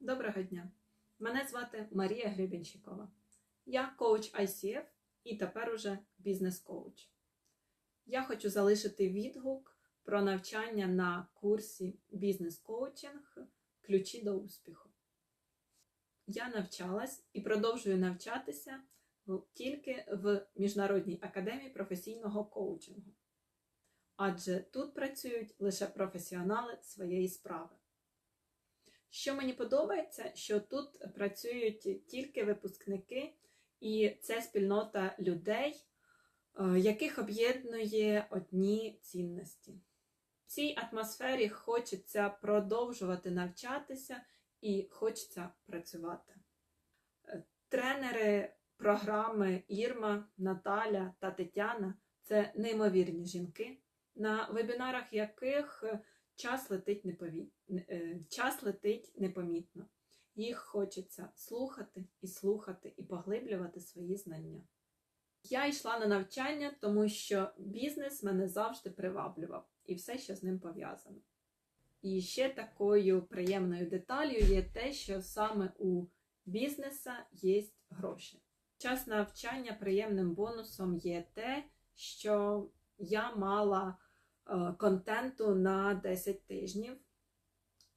Доброго дня! Мене звати Марія Гребенщикова. Я коуч ICF і тепер уже бізнес-коуч. Я хочу залишити відгук про навчання на курсі бізнес-коучинг Ключі до успіху. Я навчалась і продовжую навчатися тільки в Міжнародній академії професійного коучингу. Адже тут працюють лише професіонали своєї справи. Що мені подобається, що тут працюють тільки випускники, і це спільнота людей, е, яких об'єднує одні цінності. В цій атмосфері хочеться продовжувати навчатися і хочеться працювати. Е, Тренери програми Ірма, Наталя та Тетяна це неймовірні жінки, на вебінарах яких е, час летить непові... е, час летить непомітно. Їх хочеться слухати і слухати, і поглиблювати свої знання. Я йшла на навчання, тому що бізнес мене завжди приваблював і все, що з ним пов'язано. І ще такою приємною деталью є те, що саме у бізнеса є гроші. Час навчання приємним бонусом є те, що я мала контенту на 10 тижнів.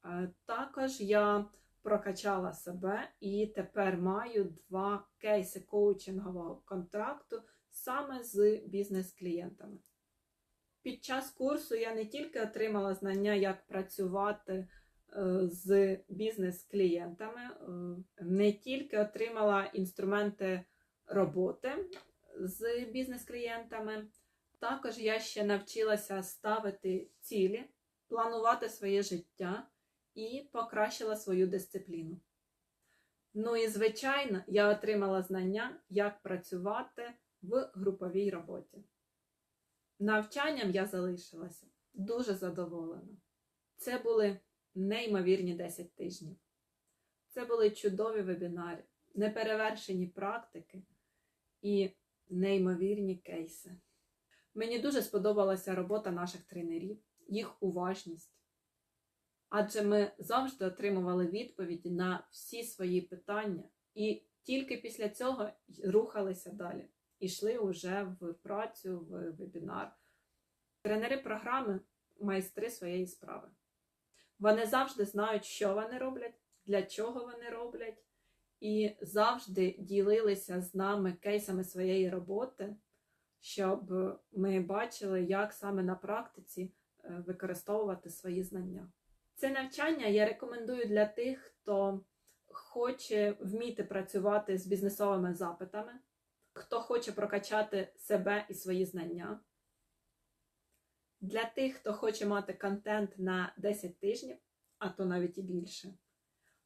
Е, Також я прокачала себе і тепер маю два кейси коучингового контракту саме з бізнес-клієнтами. Під час курсу я не тільки отримала знання, як працювати е, з бізнес-клієнтами, е, не тільки отримала інструменти роботи з бізнес-клієнтами, також я ще навчилася ставити цілі, планувати своє життя і покращила свою дисципліну. Ну і, звичайно, я отримала знання, як працювати в груповій роботі. Навчанням я залишилася дуже задоволена. Це були неймовірні 10 тижнів. Це були чудові вебінари, неперевершені практики і неймовірні кейси. Мені дуже сподобалася робота наших тренерів, їх уважність. Адже ми завжди отримували відповіді на всі свої питання, і тільки після цього рухалися далі. Ішли вже в працю, в вебінар. Тренери програми майстри своєї справи. Вони завжди знають, що вони роблять, для чого вони роблять, і завжди ділилися з нами кейсами своєї роботи, щоб ми бачили, як саме на практиці е, використовувати свої знання. Це навчання я рекомендую для тих, хто хоче вміти працювати з бізнесовими запитами, хто хоче прокачати себе і свої знання. Для тих, хто хоче мати контент на 10 тижнів, а то навіть і більше.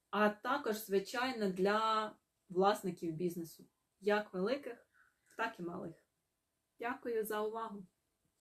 А також, звичайно, для власників бізнесу, як великих, так і малих. Дякую за увагу!